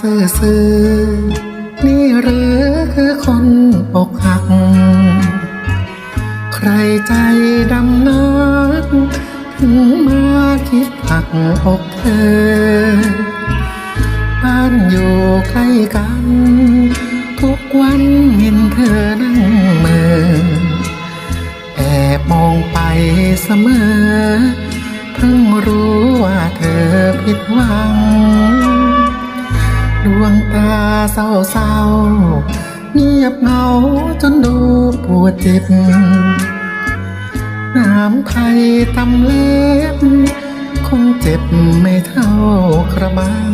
ซื่อซื่อๆนี่หรือคือคนอกหัก ใครใจดำนัก ถึงมาคิดหักอกเธอ บ้านอยู่ใกล้กัน ทุกวันเห็นเธอนั่งเมือแอบมองไปเสมอ เพิ่งรู้ว่าเธอผิดหวัง ดวงตาเศร้าๆเงียบเหงาจนดูปวดเจิตน้ำไทยตำเล็บคงเจ็บไม่เท่ากระมัง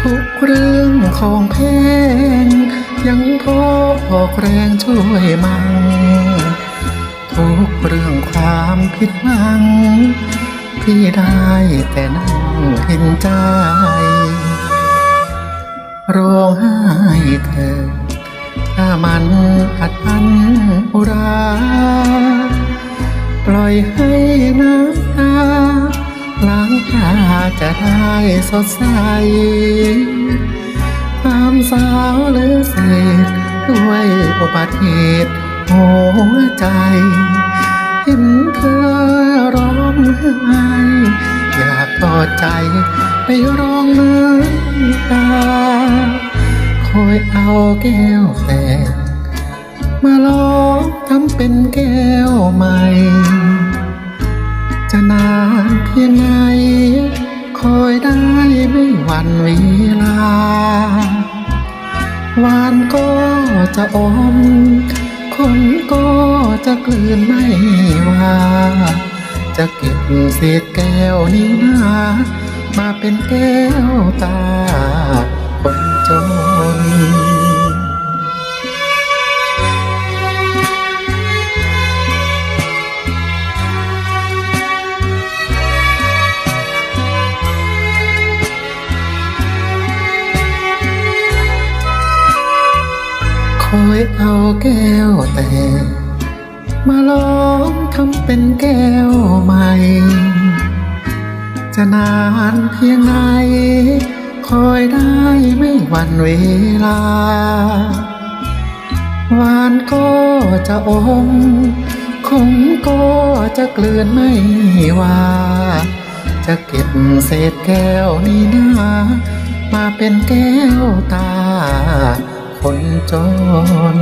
ทุกเรื่องของเพลงยังพอออกแรงช่วยมัง ทุกเรื่องความผิดหวัง พี่ได้แต่นั่งเห็นใจ ร้องไห้เธอ ถ้ามันอัดอันอุรา ปล่อยให้น้ำตาล้างตาจะได้สดใสความสาวหรือเศษด้วยอุบัติเหตุหัวใจ เห็นเธอร้องไห้อยากกอใจ ไปร้องน้ำตาคอยเอาแก้วแตกมาลองทำเป็นแก้วใหม่ จะนานเพียงไหนคอยได้ไม่หวั่นเวลาหวานก็จะอม คนก็จะกลืนไม่ว่า จะเก็บเศษแก้วนี้นา มาเป็นแก้วตา คนจนคอยเอาแก้วแต่ มาลองทำเป็นแก้วใหม่ จะนานเพียงไหนคอยได้ไม่หวั่นเวลา หวานก็จะอมคงก็จะกลืนไม่ว่า จะเก็บเศษแก้วนี้นามาเป็นแก้วตา คนจน